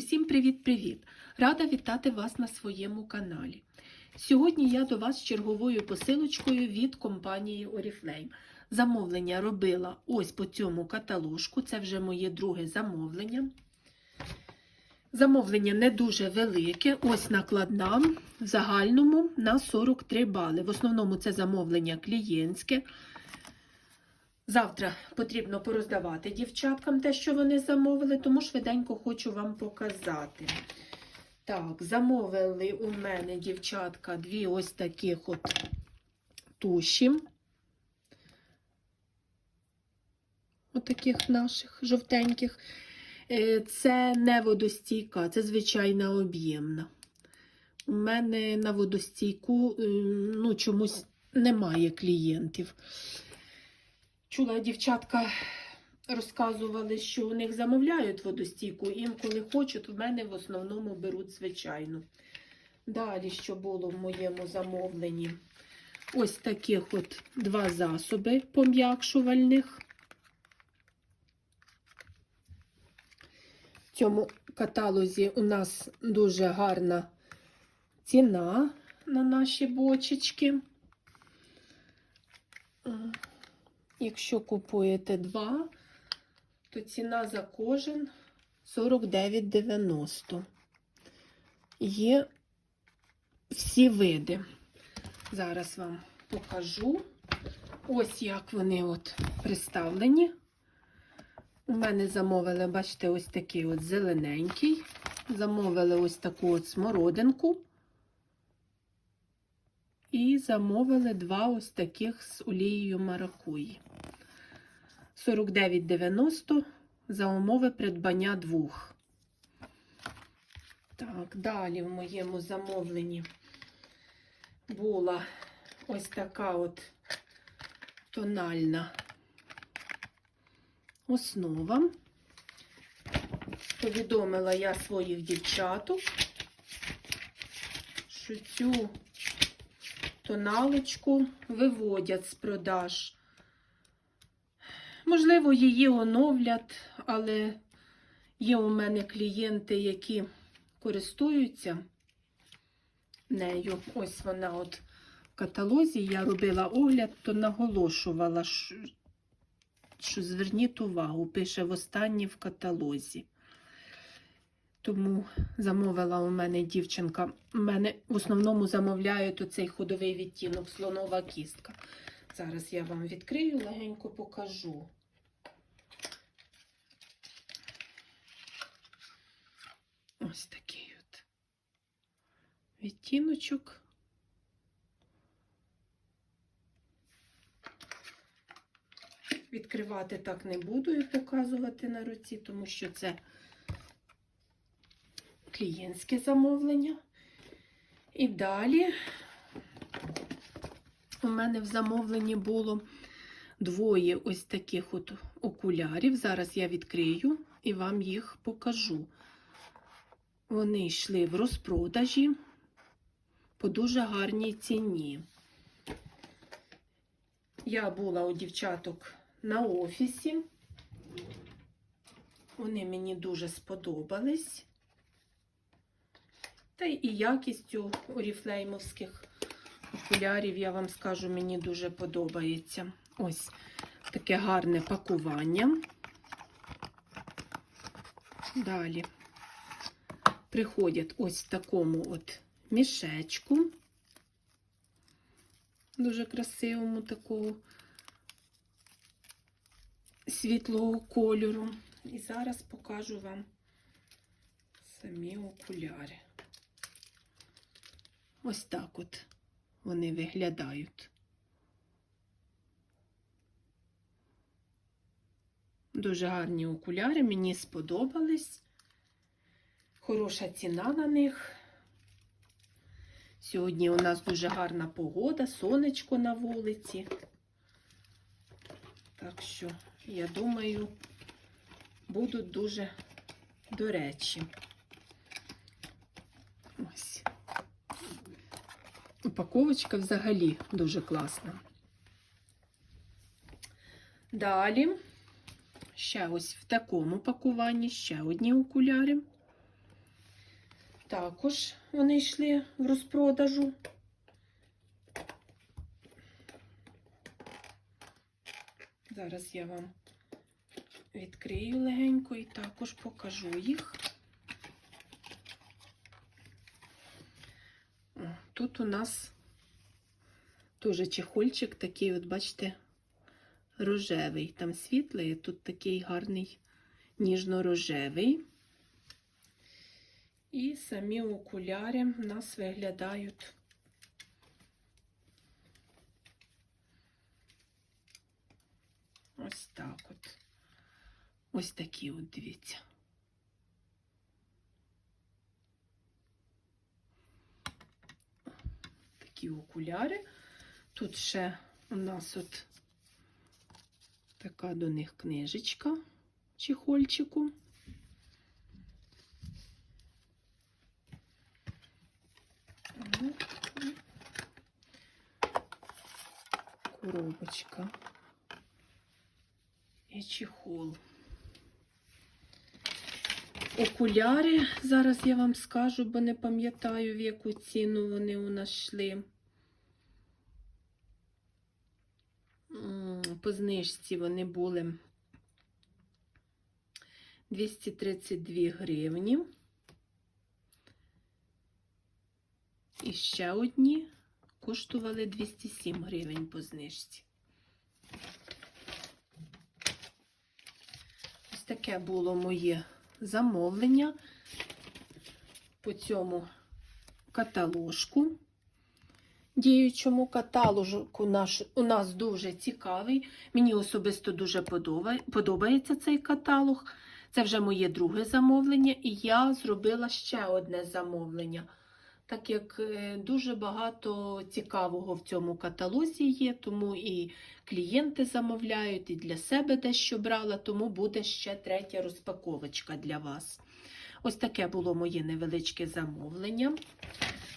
Усім привіт-привіт! Рада вітати вас на своєму каналі. Сьогодні я до вас з черговою посилочкою від компанії Oriflame. Замовлення робила ось по цьому каталожку, це вже моє друге замовлення. Замовлення не дуже велике, ось накладна в загальному на 43 бали. В основному це замовлення клієнтське. Завтра потрібно пороздавати дівчаткам те, що вони замовили, тому швиденько хочу вам показати. Так, замовили у мене дівчатка дві ось таких от туші. Отаких наших жовтеньких. Е, Це не водостійка, це звичайна об'ємна. У мене на водостійку е, ну, чомусь немає клієнтів. Чула, дівчатка розказували, що у них замовляють водостійку, інколи хочуть, в мене в основному беруть звичайну. Далі, що було в моєму замовленні? Ось таких от два засоби пом'якшувальних. В цьому каталозі у нас дуже гарна ціна на наші бочечки. Якщо купуєте два, то ціна за кожен 49,90. Є всі види. Зараз вам покажу. Ось як вони от представлені. У мене замовили, бачите, ось такий от зелененький. Замовили ось таку от смородинку. І замовили два ось таких з олією маракуї. 49,90 за умови придбання двох. Так, далі в моєму замовленні була ось така от тональна основа. Повідомила я своїх дівчаток, що цю тоналочку виводять з продаж. Можливо, її оновлять, але є у мене клієнти, які користуються нею. Ось вона от в каталозі. Я робила огляд, то наголошувала, що, що зверніть увагу, пише в останній в каталозі. Тому замовила у мене дівчинка. У мене в основному замовляють оцей ходовий відтінок слонова кістка. Зараз я вам відкрию, легенько покажу. Ось такий от відтіночок. Відкривати так не буду і показувати на руці, тому що це клієнтське замовлення. І далі у мене в замовленні було двоє ось таких от окулярів. Зараз я відкрию і вам їх покажу. Вони йшли в розпродажі по дуже гарній ціні. Я була у дівчаток на офісі. Вони мені дуже сподобались. Та і якістю оріфлеймовських окулярів, я вам скажу, мені дуже подобається. Ось таке гарне пакування. Далі приходять ось в такому от мішечку, дуже красивому такого світлого кольору. І зараз покажу вам самі окуляри. Ось так от вони виглядають. Дуже гарні окуляри, мені сподобались. Хороша ціна на них. Сьогодні у нас дуже гарна погода, сонечко на вулиці. Так що, я думаю, будуть дуже до речі. Ось. Упаковочка взагалі дуже класна. Далі, ще ось в такому пакуванні ще одні окуляри. Також вони йшли в розпродажу. Зараз я вам відкрию легенько і також покажу їх. Тут у нас теж чехольчик такий, от бачите, рожевий. Там світлий, тут такий гарний ніжно-рожевий. І самі окуляри в нас виглядають ось так от. Ось такі от, дивіться. Такі окуляри. Тут ще у нас от така до них книжечка чехольчику. Коробочка і чехол. Окуляри, зараз я вам скажу, бо не пам'ятаю, в яку ціну вони у нас йшли. По знижці вони були 232 гривні. І ще одні коштували 207 гривень по знижці. Ось таке було моє замовлення по цьому каталожку. Діючому каталожку наш, у нас дуже цікавий. Мені особисто дуже подобає, подобається цей каталог. Це вже моє друге замовлення, і я зробила ще одне замовлення. Так як е, дуже багато цікавого в цьому каталозі є, тому і клієнти замовляють, і для себе дещо брала, тому буде ще третя розпаковочка для вас. Ось таке було моє невеличке замовлення.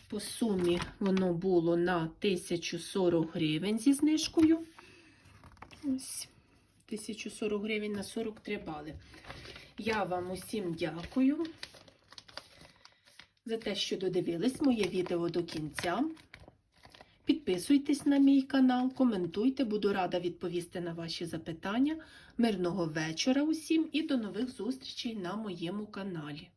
По сумі воно було на 1040 гривень зі знижкою. Ось 1040 гривень на 43 бали. Я вам усім дякую за те, що додивились моє відео до кінця. Підписуйтесь на мій канал, коментуйте, буду рада відповісти на ваші запитання. Мирного вечора усім і до нових зустрічей на моєму каналі.